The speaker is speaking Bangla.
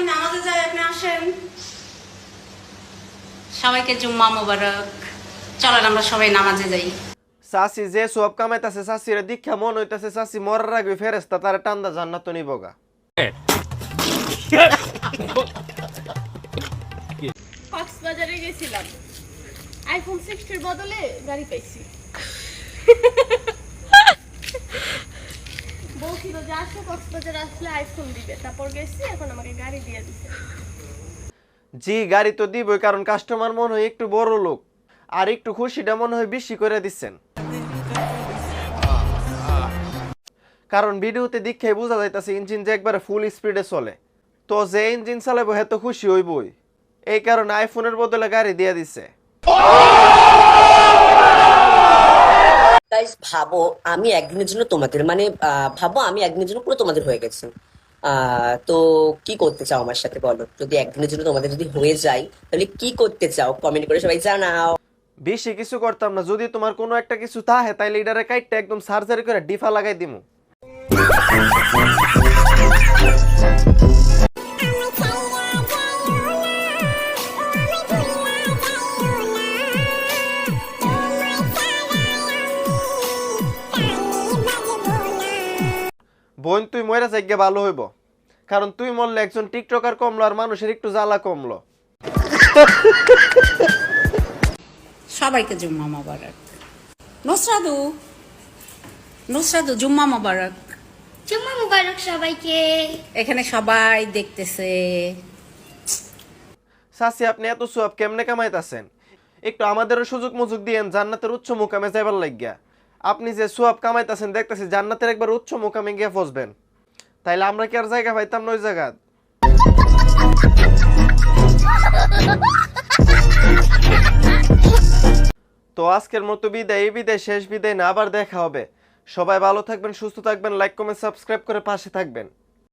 আমি নামাজে যাই আপনি আসেন। সবাইকে জুম্মা মোবারক। চলেন আমরা সবাই নামাজে যাই। চাষি যে সব কামাইতাছে চাষিরে দীক্ষা মন হইতাছে চাষি মরার আগে ফেরেস্তা তার টান্দা জান্নাত নিবগা কক্সবাজারে গেছিলাম। আইফোন সিক্সটির বদলে গাড়ি পাইছি। বলছিল যে আসো কক্সবাজার আসলে আইফোন দিবে। তারপর গেছি এখন আমাকে গাড়ি দিয়ে দিছে। জি গাড়ি তো দিবই কারণ কাস্টমার মনে হয় একটু বড় লোক। আর একটু খুশিটা মনে হয় বেশি করে দিচ্ছেন। কারণ ভিডিওতে দীক্ষায় বোঝা যাইতেছে ইঞ্জিন যে একবারে ফুল স্পিডে চলে। তো যে ইঞ্জিন চালাবো হ্যাঁ তো খুশি হইবই। এই কারণে আইফোনের বদলে গাড়ি দিয়ে দিছে। ভাবো, আমি একদিনের জন্য তোমাদের মানে ভাবো আমি একদিনের জন্য পুরো তোমাদের হয়ে গেছি। তো কি করতে চাও আমার সাথে বলো? যদি একদিনের জন্য তোমাদের যদি হয়ে যায়, তাহলে কি করতে চাও? কমেন্ট করে সবাই জানাও। বেশি কিছু করতাম না, যদি তোমার কোনো একটা কিছু থাকে, তাইলে এটারে কাইটটা একদম সার্জারি করে ডিফা লাগাই দিমু। বোন তুই ময়রা যাইগে ভালো হইব। কারণ তুই মরলে একজন টিকটকার কমলো আর মানুষের একটু জ্বালা কমলো। সবাইকে জুম্মা মোবারক। নুসরাদু নুসরাদু জুম্মা মোবারক। জুম্মা মুবারক সবাইকে। এখানে সবাই দেখতেছে। সাসি আপনি এত সব কেমনে কামাইতাছেন? একটু আমাদেরও সুযোগ মুযোগ দিয়েন জান্নাতের উচ্চ মুকামে যাইবার লাগিয়া। আপনি যে সোয়াব কামাইতেছেন, দেখতেছি জান্নাতের একবার উচ্চ মোকামে গিয়ে ফসবেন। তাইলে আমরা কি আর জায়গা পাইতাম না ওই জায়গা? তো আজকের মতো বিদায়, এই বিদায় শেষ বিদায় না, আবার দেখা হবে। সবাই ভালো থাকবেন, সুস্থ থাকবেন লাইক কমেন্ট সাবস্ক্রাইব করে পাশে থাকবেন।